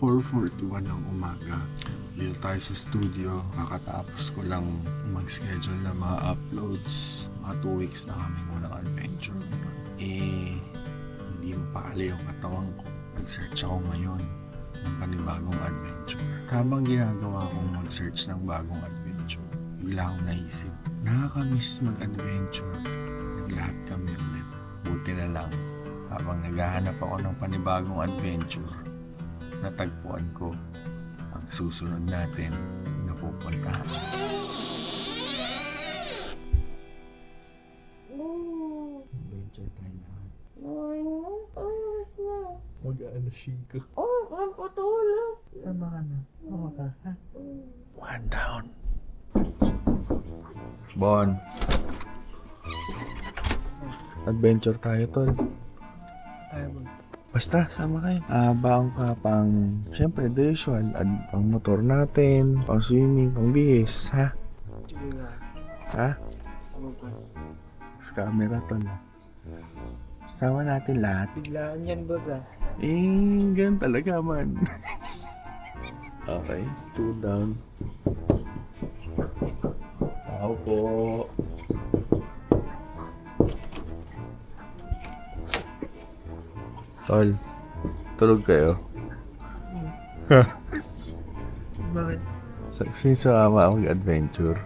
4.41 ng umaga. Dito tayo sa studio. Kakatapos ko lang mag-schedule ng mga uploads. Mga 2 weeks na kami walang adventure ngayon. Eh, hindi mapakali yung katawan ko. Nag-search ako ngayon ng panibagong adventure. Habang ginagawa kong mag-search ng bagong adventure, bigla akong naisip, nakakamiss mag-adventure. Naglahat kami ulit. Buti na lang, habang naghahanap ako ng panibagong adventure, natagpuan ko ang susunod natin na pupuntahan. Oh, Adventure tayo lahat. Mag-aalas 5. Oh, ang patulog. Tama ka na. Tama ka, ha? One down. Bon. Adventure tayo, tol. Tayo mag... Basta, sama kayo. Ah, baong ka pang, syempre, the usual. Ad, pang motor natin, pang swimming, pang bihis, ha? Ha? Sa camera, tol. Sama natin lahat. Biglaan yan, boss, ah. Eh, ganun talaga, man. okay, two down. Tao po. Tol, tulog kayo. Bakit? Sa since sumama ako mag-adventure.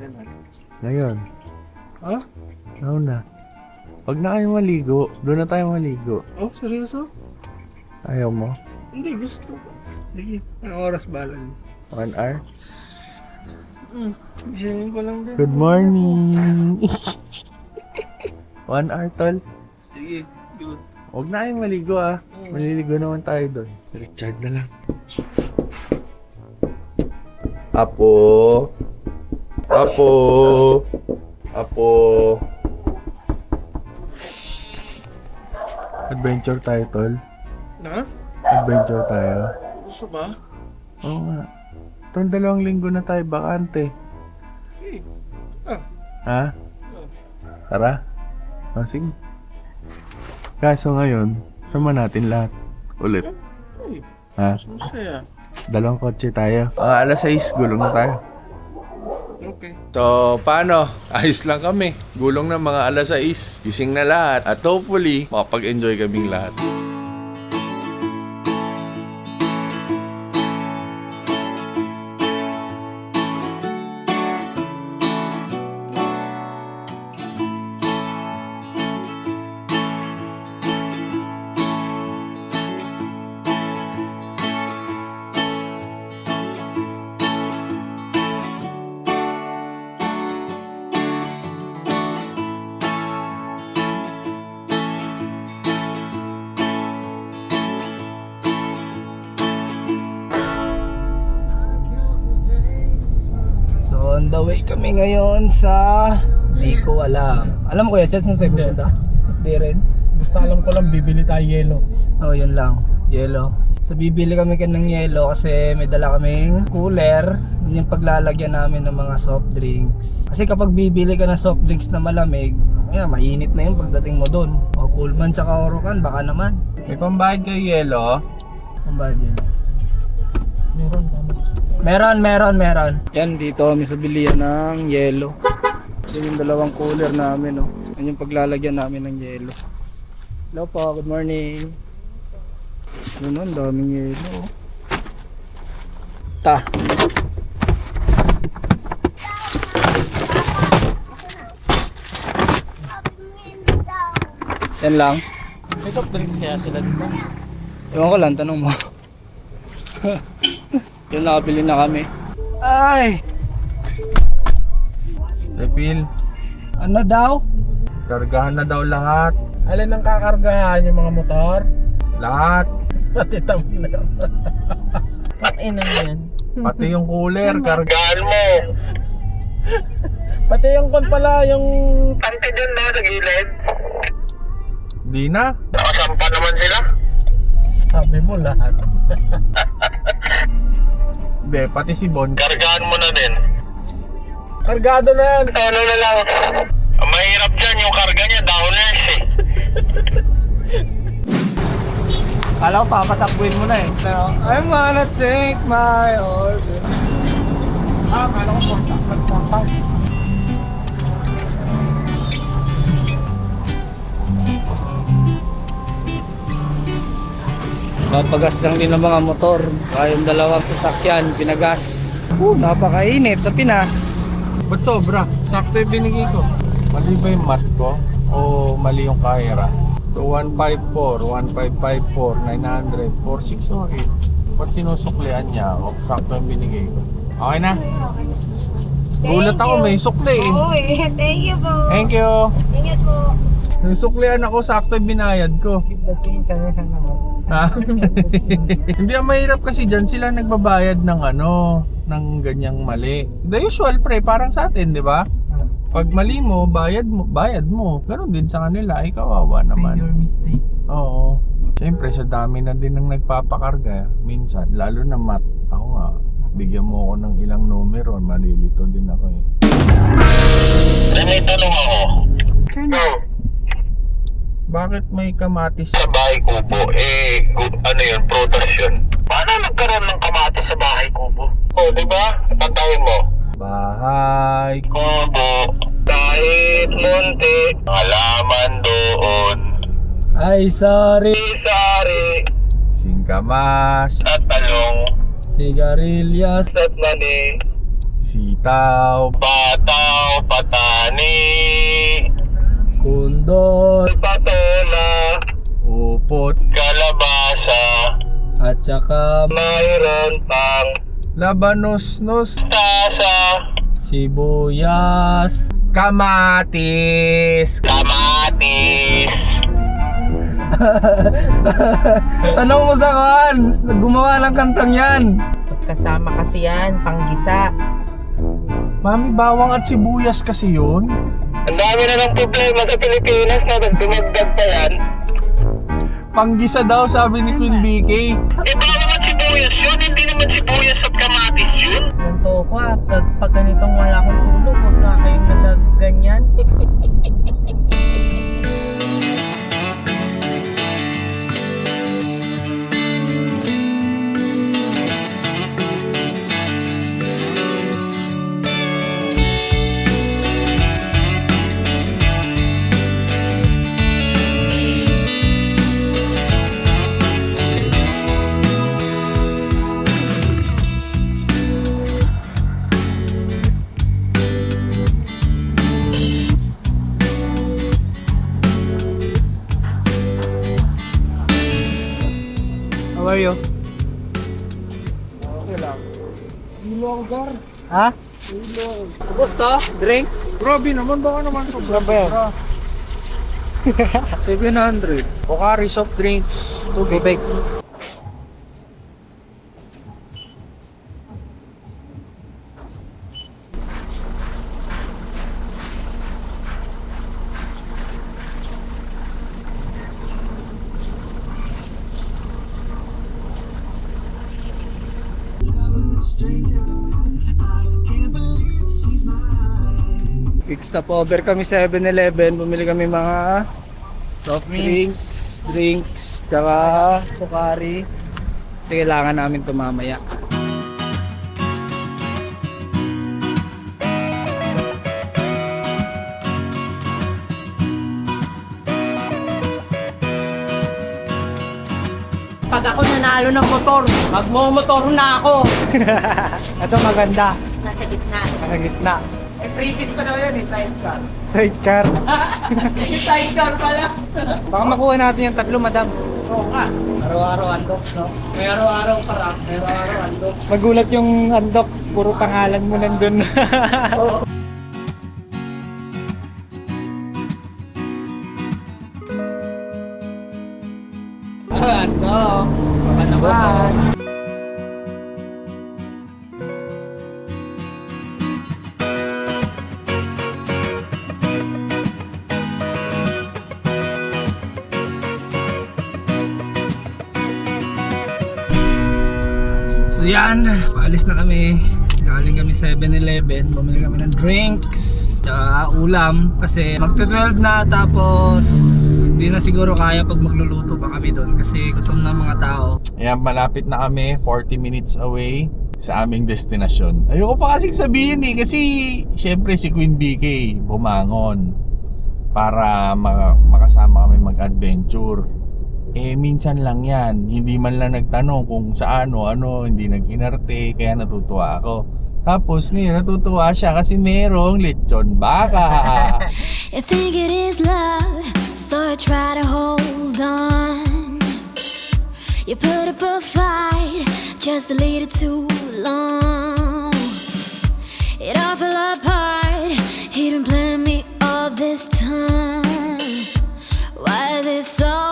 Kailan? Ngayon, Ha? ano na? Huwag na kayo maligo. Doon na tayo maligo. Oh, seryoso? Ayaw mo? Hindi, gusto ko. Sige. Anong oras ba lang? One hour? Hmm. Gisingin ko lang din. Good morning! One hour, tol. Sige. Huwag na kayo maligo ah. Maliligo naman tayo doon. Richard na lang. Apo. Apo. Apo. Adventure tayo, tol. Na? Adventure tayo. Gusto ba? Oo nga. Itong dalawang linggo na tayo bakante. Eh. Ah. Ha? Tara. O, sige. Kaso ngayon, sama natin lahat. Ulit. Ay, Ha? mas masaya. Dalawang kotse tayo. Mga alas 6, gulong na tayo. Okay. So, paano? Ayos lang kami. Gulong na mga alas 6. Gising na lahat. At hopefully, makapag-enjoy kaming lahat. Alam. Mo kuya, chat saan tayo pupunta? Di rin. Basta alam ko lang, bibili tayo yelo. Oh, yun lang. Yelo. So, bibili kami ng yelo kasi may dala kaming cooler. Yun yung paglalagyan namin ng mga soft drinks. Kasi kapag bibili ka ng soft drinks na malamig, yeah, mainit na yun pagdating mo doon. O, Coolman tsaka Orocan, baka naman. May pambayad kayo yelo? Bad yun. Meron, tama. Meron, meron, meron. Yan, dito kami sa bilihan ng yelo. Yan yung dalawang cooler namin, oh. Yan yung paglalagyan namin ng yelo. Hello po, good morning. Ano nun, daming yelo, oh. Ta. Yan lang. May soft drinks kaya sila dito. Ewan ko lang, tanong mo. Yun, nakabili na kami. Ay! Refill. Ano daw? Kargahan na daw lahat. Alin ang kakargahan yung mga motor? Lahat. Pati tumbler. Pakinan yan. Pati yung cooler, kargahan mo. Pati yung kon pala, yung... Di na. Sabi mo lahat. Hindi, pati si Bon. Kargaan mo na din. Kargado na yan. Ano na lang. Ang mahirap dyan, yung karga niya, downers eh. Kala ko papatakbuhin mo na eh. Pero, I'm gonna take my order. Ah, kala ko. Contact. Papagas lang din ng mga motor. Kayong dalawang sasakyan, pinagas. Uh, napakainit sa Pinas. Ba't sobra? Sakto yung binigay ko. Mali ba yung mat ko? O mali yung kahira? So 154, 1554, 900, 4608. Ba't sinusuklian niya ako? Sakto yung binigay ko. Okay na? Gulat ako, may sukli eh. Uy, thank you po. Thank you. Ingat po. Suklian ako, sakto yung binayad ko. Ha? Hindi ang mahirap kasi dyan sila nagbabayad ng ano, ng ganyang mali. The usual pre, parang sa atin, di ba? Pag mali mo, bayad mo, bayad mo. Pero din sa kanila, ay kawawa naman. mistake. Oo. Siyempre, sa dami na din ng nagpapakarga, minsan, lalo na mat. Ako nga, bigyan mo ako ng ilang numero, malilito din ako eh. May tanong ako. Oh, Bakit may kamatis? sa bahay kubo, eh, ano yun, prutas yun. Paano nagkaroon ng kamatis sa bahay kubo? Oh, di ba? Pantawin mo. Bahay. Kubo, kahit munti, halaman doon. Ay, sorry. Sari, Singkamas. at talong, Sigarilyas. at mani, Sitaw. pataw, patani, Kundol. patola, Upot. kalabasa, At saka mayroon pang Labanos-nos. tasa, sibuyas. Kamatis. kamatis. Tanong mo sa kan, gumawa ng kantang yan. Kasama kasi yan, panggisa. Mami, bawang at sibuyas kasi yun. Ang dami na ng problema sa Pilipinas na dumagdag pa yan. Panggisa daw, sabi ni Queen BK. Eh baka naman sibuyas yun, hindi naman sibuyas at kamatis yun. Ganto ko ah, pag, pag ganitong wala akong tulog, huwag na kayong nagaganyan. are you? Okay lang. Ilonggar. Ha? Ilong. Tapos to? Drinks? Grabe naman, baka naman sobra ba 700. Pocari soft drinks. Tubig. Quick stop over kami 7-Eleven. Bumili kami mga soft drinks, drinks, tsaka Pocari. Kasi kailangan namin ito mamaya. Pag ako nanalo ng motor, magmomotor na ako. Ito maganda. Nasa gitna. Sa gitna. Previous pa daw yan eh, sidecar. Sidecar. sidecar pala. Baka makuha natin yung tatlo, madam. Oo nga. Araw-araw undox, no? May araw-araw parang, may araw-araw undox. Magulat yung undox, puro pangalan mo nandun. Undox, So yan, paalis na kami. Galing kami 7-Eleven, bumili kami ng drinks. tsaka ulam kasi magte-12 na tapos di na siguro kaya pag magluluto pa kami doon kasi gutom na mga tao. Ayan, malapit na kami, 40 minutes away sa aming destinasyon. Ayoko pa kasing sabihin eh, kasi syempre si Queen BK bumangon para ma- makasama kami mag-adventure. Eh, minsan lang yan. Hindi man lang nagtanong kung saan o ano, hindi nag-inarte, kaya natutuwa ako. Tapos ngayon natutuwa siya kasi merong lechon baka. You think it is love, so I try to hold on. You put up a fight just a little too long. It all fell apart. He didn't plan me all this time. Why is it so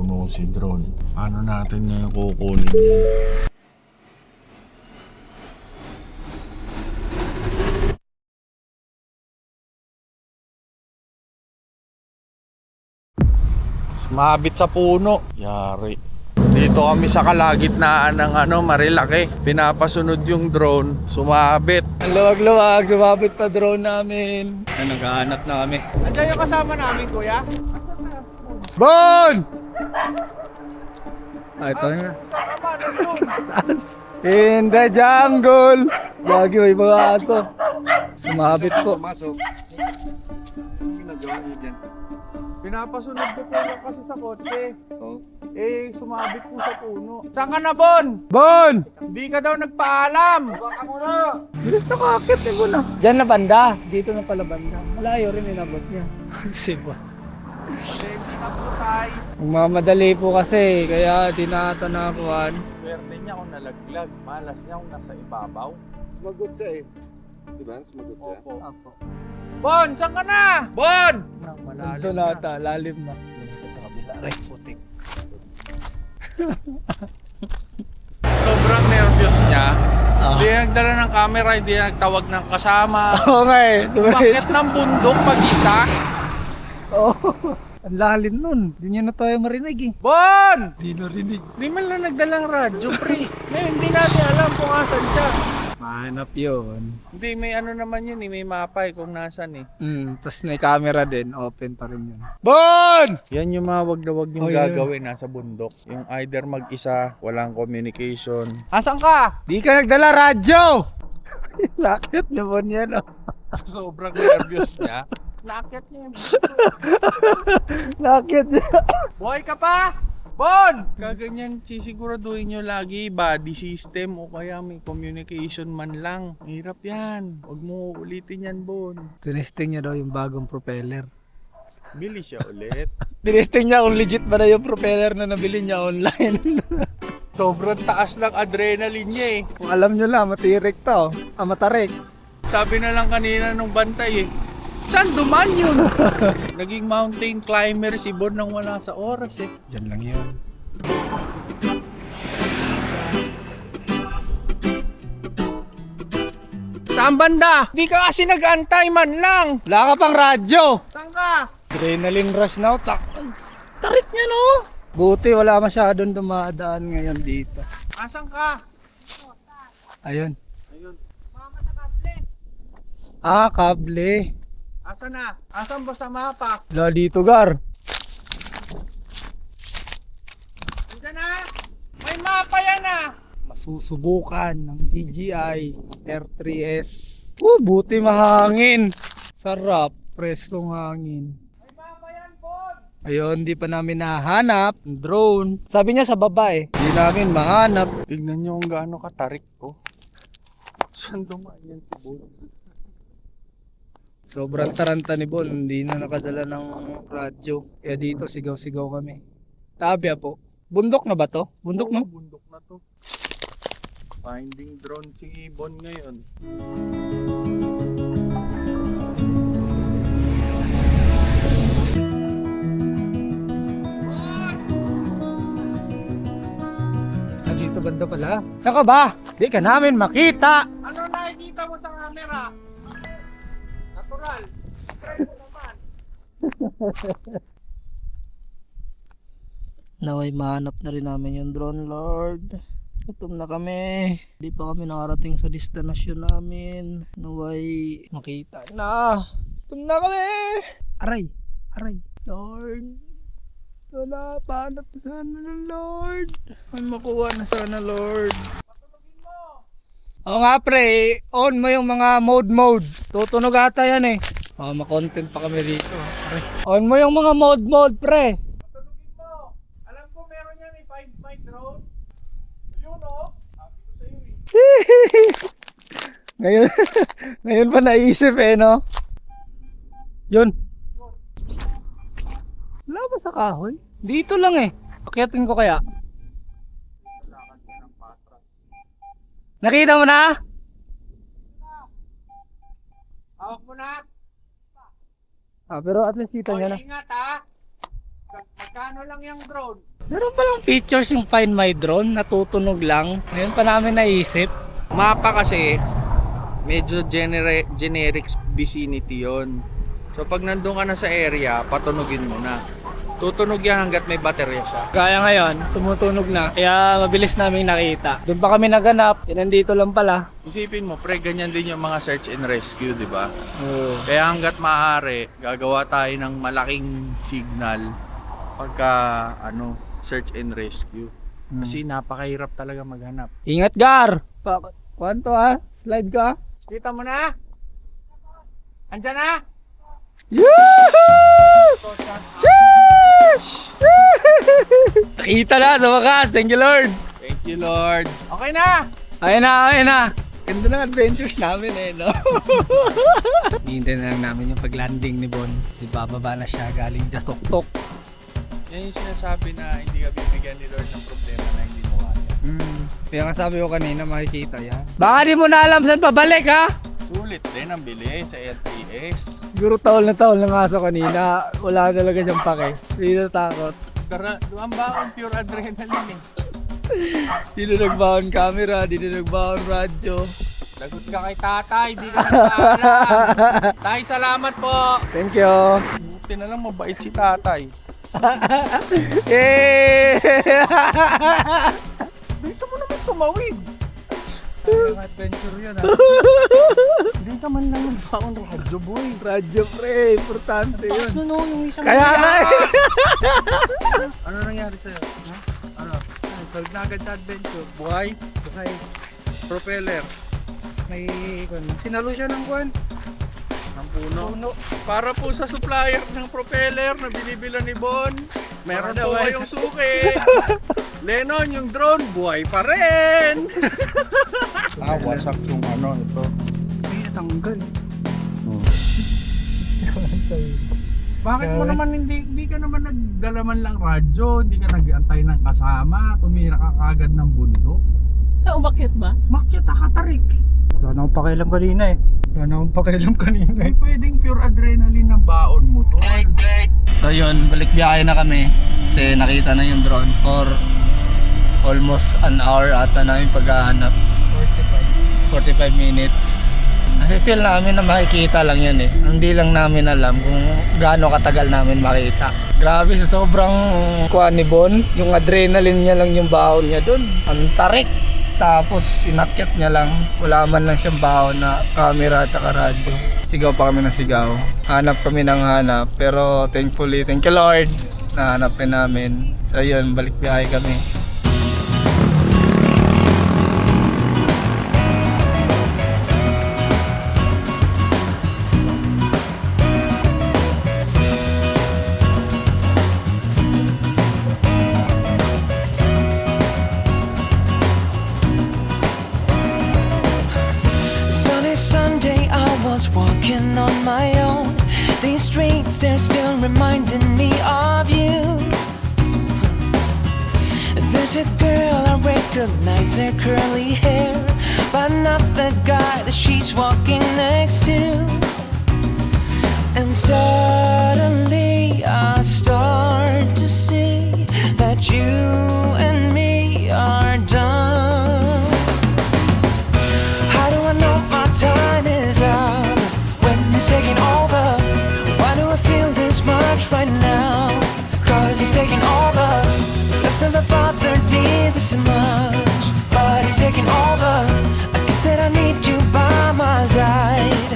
Nakapuno si drone. Paano natin ngayon kukunin yun? Sumabit sa puno. Yari. Dito kami sa kalagitnaan ng ano, Marilaki. Pinapasunod yung drone, sumabit. Ang luwag-luwag, sumabit pa drone namin. Ay, naghahanap na kami. Andiyan yung kasama namin, kuya? Bon! Ah, ito na. In the jungle! Lagi may mga ato. Sumabit po. Pinapasunod ko po lang kasi sa kotse. Eh, sumabit po sa puno. Saan ka na, Bon? Bon! Hindi ka daw nagpaalam. Baka muna. Bilis na kakit eh na. Diyan na banda. Dito na pala banda. Malayo rin inabot niya. Siba. Hindi na po tayo. Mamadali po kasi, kaya tinatanakuan. Swerte niya kung nalaglag. Malas niya kung nasa ibabaw. Sumagot siya eh. Di ba? Sumagot siya. Opo. Apo. Bon, saan ka na? Bon! Ito na ata, lalim na. Sa kabila, right putik. Sobrang nervous niya. Ah. Hindi nagdala ng camera, hindi nagtawag ng kasama. Oo nga eh. Bakit ng bundok mag-isa? Oo. Ang lalim nun. Hindi niya na tayo marinig eh. Bon! Hindi narinig. Hindi man lang nagdalang radyo, pre. Ngayon, hindi natin alam kung asan siya. Mahanap yun. Hindi, may ano naman yun eh. May mapa eh kung nasan eh. Hmm, tapos may camera din. Open pa rin yun. Bon! Yan yung mga wag na wag yung Oh, yun. gagawin nasa bundok. Yung either mag-isa, walang communication. Asan ka? Di ka nagdala radyo! Lakit naman yan oh. Sobrang nervous niya. Nakit niya yung Lakit niya. Buhay ka pa? Bon! Kaganyan, sisiguraduhin nyo lagi body system o kaya may communication man lang. Hirap yan. Huwag mo ulitin yan, Bon. Tinesting niya daw yung bagong propeller. Bili siya ulit. Tinesting niya kung legit ba na yung propeller na nabili niya online. Sobrang taas ng adrenaline niya eh. kung alam nyo lang, matirik to. Ah, matarik. Sabi na lang kanina nung bantay eh. Saan duman yun? Naging mountain climber si Bon nang wala sa oras eh. Diyan lang yun. Saan banda? Di ka kasi nag-antay man lang. Wala ka pang radyo! Saan ka? Adrenaline rush na tak. Tarik niya no! Buti wala masyadong dumadaan ngayon dito. Asan ka? Ayun. Ayun. Ah, kable. Asan na? Asan ba sa mapa? Wala dito, Gar. Andiyan na? May mapa yan ah! Masusubukan ng DJI R3S. Oh, buti mahangin. Sarap. Preskong hangin. May mapa yan! Ayun, di pa namin nahanap. Drone. Sabi niya sa baba eh. Hindi namin mahanap. Tignan nyo kung gaano katarik ko. Saan dumaan yan si? Sobrang taranta ni Bon, hindi na nakadala ng radyo. Kaya dito sigaw-sigaw kami. Tabia po. Bundok na ba to? Bundok no? Bundok na to. Finding drone si Bon ngayon. Ah, dito banda pala. Saka ba? Di ka namin makita. Naway mahanap na rin namin yung drone lord. Gutom na kami. Di pa kami nakarating sa destinasyon namin. Naway makita na. Gutom na kami. Aray. Aray. Lord. Wala. Pahanap na sana ng Lord. Ay makuha na sana Lord. Oo nga pre, on mo yung mga mode mode. Tutunog ata yan eh. Oh, makontent pa kami dito. Aray. On mo yung mga mode mode pre. Patulugin mo. Alam ko meron yan eh, 5 mic drone. Yun oh. Sabi ko sa'yo eh. Ngayon, ngayon pa naisip eh, no? Yun. Wala ba sa kahoy? Dito lang eh. Akyatin ko kaya. Nakita mo na? Hawak mo na. Ah, pero at least kita niya na. ingat ha. Mag- Magkano lang yung drone? Meron palang features yung Find My Drone, natutunog lang. Ngayon pa namin naisip. Mapa kasi medyo generi- generic vicinity yon. So pag nandun ka na sa area, patunugin mo na. Tutunog yan hanggat may baterya siya. Kaya ngayon, tumutunog na. Kaya mabilis namin nakita. Doon pa kami naganap. Yan nandito lang pala. Isipin mo, pre, ganyan din yung mga search and rescue, di ba? Oh. Kaya hanggat maaari, gagawa tayo ng malaking signal pagka ano, search and rescue. Kasi napakahirap talaga maghanap. Ingat Gar! Pa Kwanto ah? Slide ka? Kita mo na? Andyan na? Sheesh! Nakita na sa wakas. Thank you Lord. Thank you, Lord. Okay na! Ayun na, ayun na. Ganda ng adventures namin eh, no? Hihintay na lang namin yung pag-landing ni Bon. Di bababa na siya galing sa tuktok. Yan yung sinasabi na hindi ka bibigyan ni Lord ng problema na hindi mo kaya. Hmm. Kaya nga sabi ko kanina makikita yan. Baka di mo na alam saan pabalik ha? Sulit din ang bili sa LTS. Siguro taol na taol ng aso kanina. Wala talaga siyang pake. Hindi na takot. Tara, ang baon pure adrenaline eh. Di na nagbaon camera, di na nagbaon radyo. Lagot ka kay tatay, di ka nagpaalam. tay, salamat po. Thank you. Buti na lang mabait si tatay. Yay! Bisa mo naman tumawid. Adventure yun ha. Hindi naman lang nagbaon radyo boy. Radyo pre, importante yun. Ano yung isang Kaya nga eh. Ano nangyari sa'yo? Ha? Ano? Solve na agad sa adventure. Buhay? Buhay. Propeller? May. Sinalo siya ng kwan. Puno. Puno. Para po sa supplier ng propeller na binibilan ni Bon. Meron po daw, eh. kayong suki. Lennon, yung drone, buhay pa rin. ah, wasak yung ano, ito. May natanggal. Bakit mo Grabe. naman hindi, hindi ka naman nagdala man lang radyo, hindi ka nag-antay ng kasama, tumira ka kagad ng bundok. Umakyat ba? Makyat ka tarik. Wala na akong pakialam kanina eh. Wala na akong pakialam kanina Ay, pwedeng pure adrenaline ng baon mo to. So yun, balik biyahe na kami. Kasi nakita na yung drone for almost an hour ata namin paghahanap. 45. 45 minutes. Kasi feel namin na makikita lang yun eh. Hindi lang namin alam kung gaano katagal namin makita. Grabe sa sobrang kuha ni Bon. Yung adrenaline niya lang yung baon niya dun. Ang tarik. Tapos inakyat niya lang. Wala man lang siyang baon na camera at saka radyo. Sigaw pa kami ng sigaw. Hanap kami ng hanap. Pero thankfully, thank you Lord. Nahanap rin namin. So yun, balik biyahe kami. Recognize her curly hair, but not the guy that she's walking next to. And suddenly I start to see that you and me are done. How do I know my time is up when he's taking over? Why do I feel this much right now? Cause he's taking over. Love's never bothered me this much, but he's taking over. I guess I need you by my side.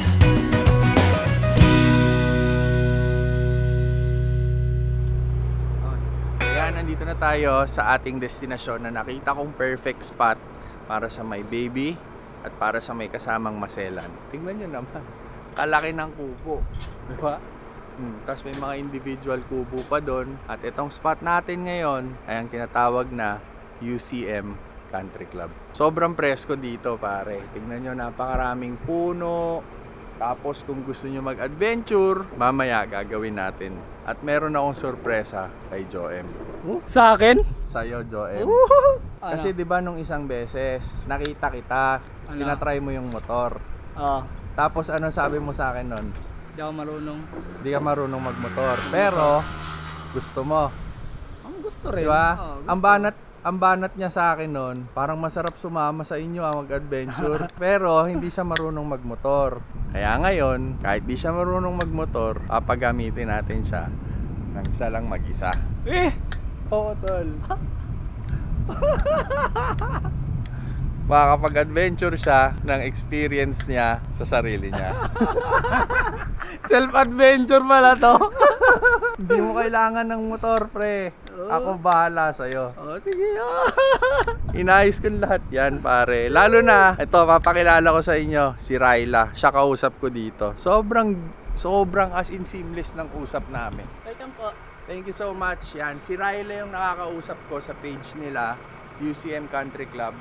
Ayan, nandito na tayo sa ating destinasyon na nakita kong perfect spot para sa may baby at para sa may kasamang maselan. Tingnan nyo naman, kalaki ng kubo. Di ba? Hmm, tapos may mga individual kubo pa doon. At itong spot natin ngayon ay ang tinatawag na UCM Country Club. Sobrang presko dito pare. Tingnan nyo, napakaraming puno, tapos kung gusto nyo mag-adventure, mamaya gagawin natin. At meron akong sorpresa kay Joem. Sa akin? Sa'yo, Joem. Ano? Kasi 'di ba nung isang beses, nakita kita, Ano? tinatry mo yung motor. Oo. Tapos ano sabi mo sa akin nun? Hindi ako marunong. Hindi ka marunong magmotor. Pero gusto mo, Ang gusto rin. di ba? Oo, gusto. ang banat ang banat niya sa akin noon, parang masarap sumama sa inyo ah, mag-adventure. pero hindi siya marunong magmotor. Kaya ngayon, kahit di siya marunong magmotor, papagamitin natin siya nang siya lang mag-isa. Eh! Oo, tol. Makakapag-adventure siya ng experience niya sa sarili niya. Self-adventure pala to. Hindi mo kailangan ng motor, pre. Ako bahala sa'yo. oh, sige. ah. Inayos ko lahat yan, pare. Lalo na, ito, papakilala ko sa inyo, si Ryla. Siya kausap ko dito. Sobrang, sobrang as in seamless ng usap namin. Welcome po. Thank you so much. Yan, si Ryla yung nakakausap ko sa page nila, UCM Country Club.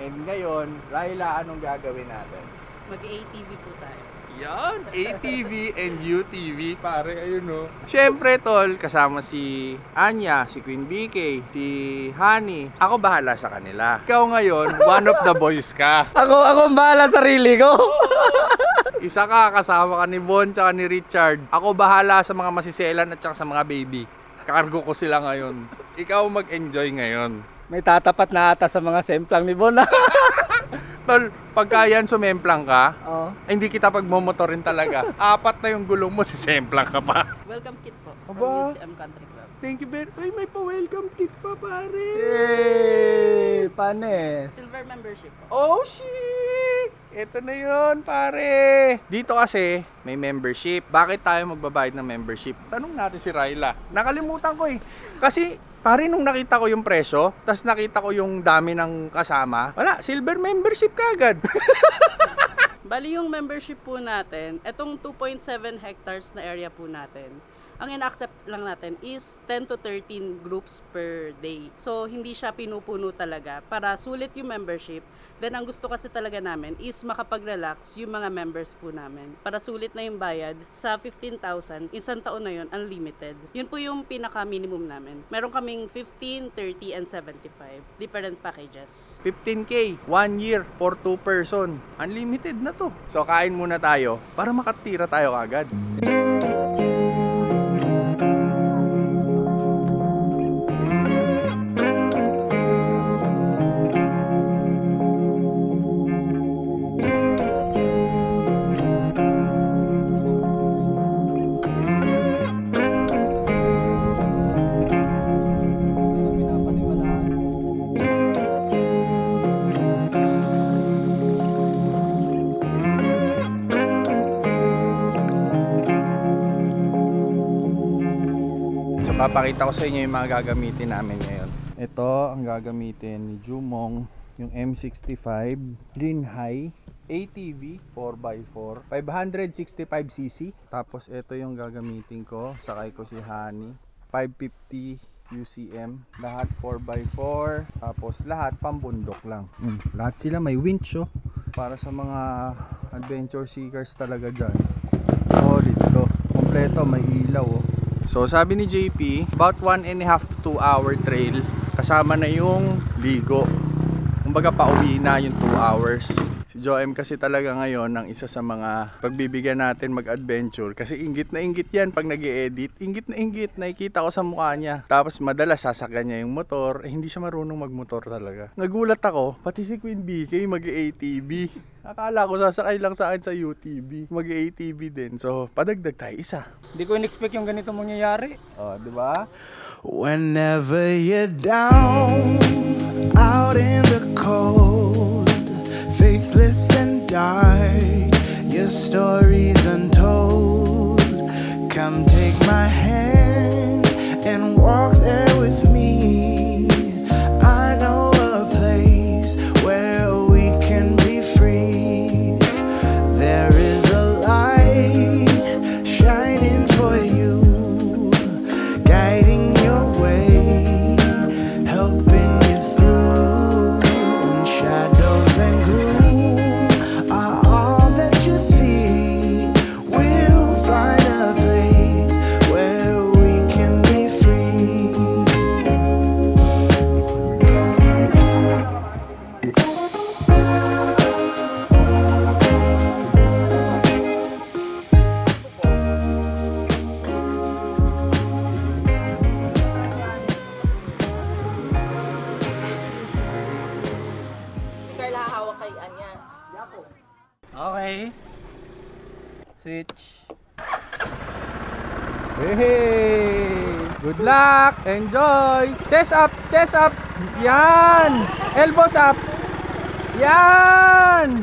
And ngayon, Ryla, anong gagawin natin? Mag-ATV po tayo. Yan, ATV and UTV, pare, ayun no. Siyempre, tol, kasama si Anya, si Queen BK, si Honey. Ako bahala sa kanila. Ikaw ngayon, one of the boys ka. Ako, ako ang bahala sa sarili ko. Isa ka, kasama ka ni Von tsaka ni Richard. Ako bahala sa mga masiselan at tsaka sa mga baby. Kakargo ko sila ngayon. Ikaw mag-enjoy ngayon. May tatapat na ata sa mga semplang ni Bon. Tol, pagka yan sumemplang ka, Oo. ay, hindi kita pagmomotorin talaga. Apat na yung gulong mo, sisemplang ka pa. Welcome kit po. Aba. From UCM Country Club. Thank you very Ay, may pa-welcome kit pa, pare. Yay! Panes. Silver membership po. Oh, shit! Ito na yon pare. Dito kasi, may membership. Bakit tayo magbabayad ng membership? Tanong natin si Ryla. Nakalimutan ko eh. Kasi, pare, nung nakita ko yung presyo, tas nakita ko yung dami ng kasama, wala, silver membership kagad. Bali yung membership po natin, etong 2.7 hectares na area po natin, ang ina-accept lang natin is 10 to 13 groups per day. So, hindi siya pinupuno talaga para sulit yung membership. Then, ang gusto kasi talaga namin is makapag-relax yung mga members po namin. Para sulit na yung bayad sa 15,000, isang taon na yun, unlimited. Yun po yung pinaka-minimum namin. Meron kaming 15, 30, and 75. Different packages. 15K, one year for two person. Unlimited na to. So, kain muna tayo para makatira tayo agad. Papakita ko sa inyo yung mga gagamitin namin ngayon. Ito ang gagamitin ni Jumong, yung M65 Lean High ATV 4x4 565cc tapos ito yung gagamitin ko sakay ko si Hani 550 UCM lahat 4x4 tapos lahat pambundok lang. Mm, lahat sila may winch oh. Para sa mga adventure seekers talaga dyan. Kompleto, may ilaw oh. So sabi ni JP, about 1 and a half to 2 hour trail kasama na yung ligo. Kumbaga pauwi na yung 2 hours. Joem kasi talaga ngayon ang isa sa mga pagbibigyan natin mag-adventure kasi inggit na inggit yan pag nag edit Inggit na inggit, nakikita ko sa mukha niya. Tapos madalas sasakyan niya yung motor, eh, hindi siya marunong magmotor talaga. Nagulat ako, pati si Queen BK mag-ATV. Akala ko sasakay lang sa akin sa UTV. Mag-ATV din. So, padagdag tayo isa. Hindi ko in-expect yung ganito mangyayari. Oh, di ba? Whenever you're down, out in the cold, faithless and dark, your story's untold. Come take my hand and walk Si Carla hawak kay Anya. Okay. Switch. Hey! Good luck! Enjoy! Chest up! Chest up! Yan! Elbows up! Yan!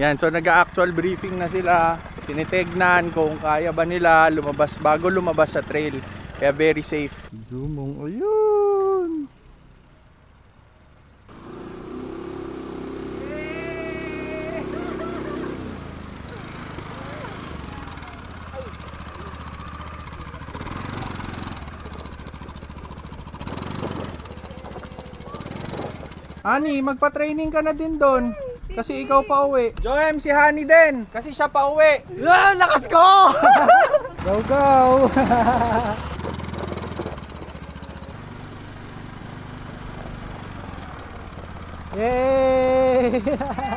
Yan, so nag-actual briefing na sila. Tinitegnan kung kaya ba nila lumabas bago lumabas sa trail. Kaya very safe. Zoomong, ayun! Honey, magpa-training ka na din doon. Kasi ikaw pa uwi. Joem, si Honey din. Kasi siya pa uwi. Ah, lakas ko! Go, go! Yay!